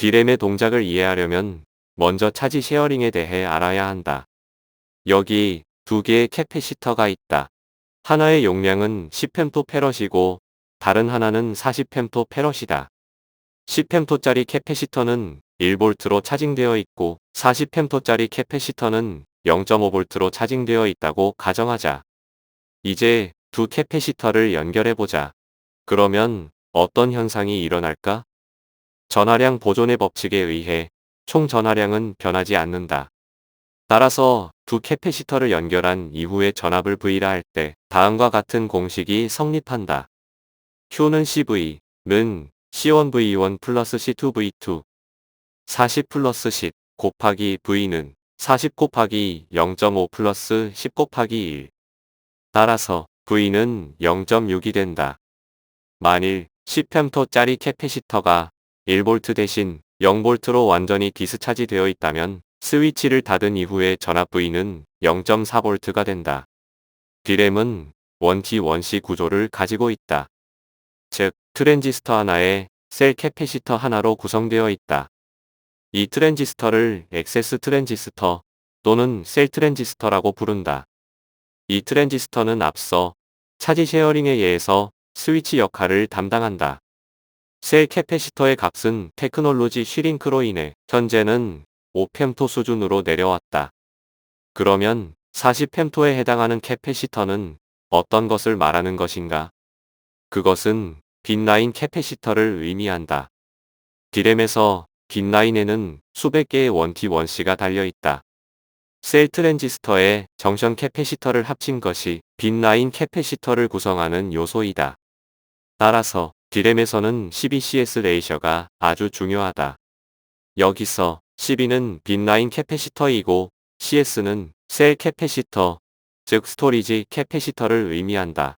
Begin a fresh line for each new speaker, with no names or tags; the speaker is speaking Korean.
D램의 동작을 이해하려면 먼저 차지 쉐어링에 대해 알아야 한다. 여기 두 개의 캐패시터가 있다. 하나의 용량은 10펜토 페럿이고 다른 하나는 40펜토 페럿이다. 10펜토짜리 캐패시터는 1볼트로 차징되어 있고 40펜토짜리 캐패시터는 0.5볼트로 차징되어 있다고 가정하자. 이제 두 캐패시터를 연결해보자. 그러면 어떤 현상이 일어날까? 전하량 보존의 법칙에 의해 총 전하량은 변하지 않는다. 따라서 두 캐패시터를 연결한 이후에 전압을 V라 할 때 다음과 같은 공식이 성립한다. Q는 CV,는 C1V1 플러스 C2V2 40 플러스 10 곱하기 V는 40 곱하기 0.5 플러스 10 곱하기 1 따라서 V는 0.6이 된다. 만일 10펜토짜리 캐패시터가 1V 대신 0V로 완전히 디스차지 되어 있다면 스위치를 닫은 이후에 전압 V는 0.4V가 된다. D램은 1T 1C 구조를 가지고 있다. 즉, 트랜지스터 하나에 셀 캐패시터 하나로 구성되어 있다. 이 트랜지스터를 액세스 트랜지스터 또는 셀 트랜지스터라고 부른다. 이 트랜지스터는 앞서 차지 쉐어링에 의해서 스위치 역할을 담당한다. 셀 캐패시터의 값은 테크놀로지 쉬링크로 인해 현재는 5펜토 수준으로 내려왔다. 그러면 40펜토에 해당하는 캐패시터는 어떤 것을 말하는 것인가? 그것은 빈라인 캐패시터를 의미한다. 디램에서 빈라인에는 수백 개의 원T 원C가 달려있다. 셀 트랜지스터에 정션 캐패시터를 합친 것이 빈라인 캐패시터를 구성하는 요소이다. 따라서 디램에서는 12CS 레이셔가 아주 중요하다. 여기서 12는 빈라인 캐패시터이고 CS는 셀 캐패시터, 즉 스토리지 캐패시터를 의미한다.